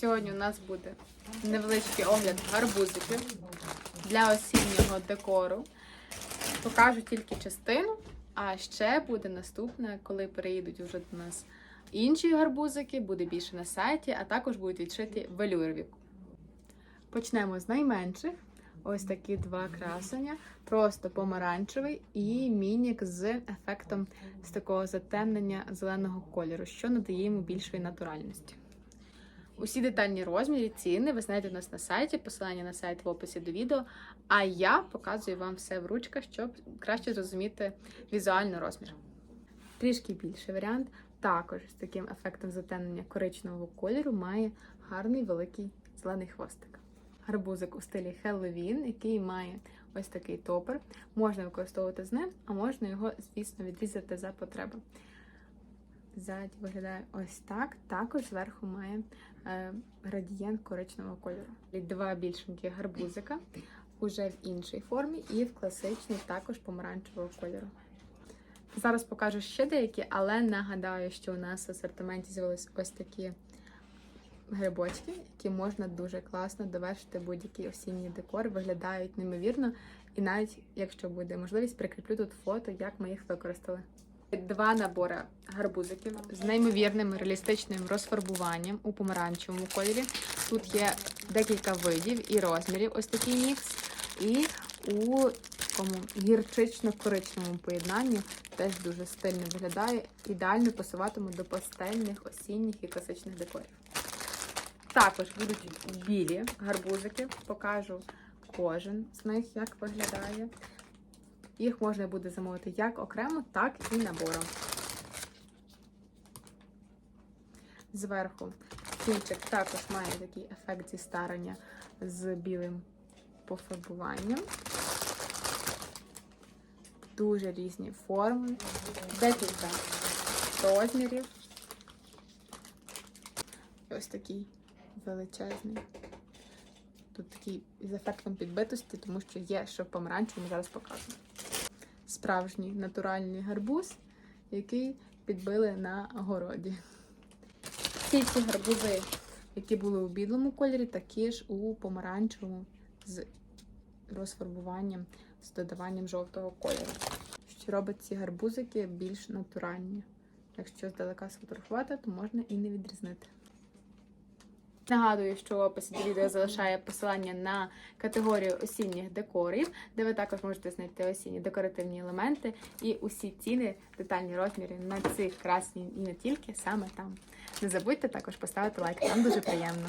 Сьогодні у нас буде невеличкий огляд гарбузиків для осіннього декору. Покажу тільки частину, а ще буде наступне, коли переїдуть вже до нас інші гарбузики, буде більше на сайті, а також будуть відшиті велюрові. Почнемо з найменших. Ось такі два красення. Просто помаранчевий і мінік з ефектом з такого затемнення зеленого кольору, що надає йому більшої натуральності. Усі детальні розміри, ціни ви знайдете у нас на сайті, посилання на сайт в описі до відео. А я показую вам все в ручках, щоб краще зрозуміти візуально розмір. Трішки більший варіант, також з таким ефектом затемнення коричневого кольору, має гарний великий зелений хвостик. Гарбузик у стилі Хеллоуін, який має ось такий топер. Можна використовувати з ним, а можна його, звісно, відрізати за потреби. Ззаді виглядає ось так. Також зверху має е, градієнт коричневого кольору. Два більшенькі гарбузика уже в іншій формі і в класичній також помаранчевого кольору. Зараз покажу ще деякі, але нагадаю, що у нас в асортименті з'явились ось такі грибочки, які можна дуже класно довершити будь-який осінній декор, виглядають неймовірно. І навіть, якщо буде можливість, прикріплю тут фото, як ми їх використали. Два набори гарбузиків з неймовірним реалістичним розфарбуванням у помаранчевому кольорі. Тут є декілька видів і розмірів, ось такий мікс. І у такому гірчично-коричневому поєднанні теж дуже стильно виглядає. Ідеально пасуватиме до пастельних, осінніх і класичних декорів. Також будуть білі гарбузики. Покажу кожен з них, як виглядає. Їх можна буде замовити як окремо, так і набором. Зверху кінчик також має такий ефект зістарення з білим пофарбуванням. Дуже різні форми, декілька розмірів. Ось такий величезний. Тут такий з ефектом підбитості, тому що є, що в помаранчевому зараз показую. Справжній натуральний гарбуз, який підбили на городі. Всі ці гарбузи, які були у білому кольорі, такі ж у помаранчевому з розфарбуванням, з додаванням жовтого кольору. Що робить ці гарбузики більш натуральні. Якщо здалека сфотографувати, то можна і не відрізнити. Нагадую, що описі до відео залишає посилання на категорію осінніх декорів, де ви також можете знайти осінні декоративні елементи і усі ціни, детальні розміри на цих красні і не тільки саме там. Не забудьте також поставити лайк, нам дуже приємно.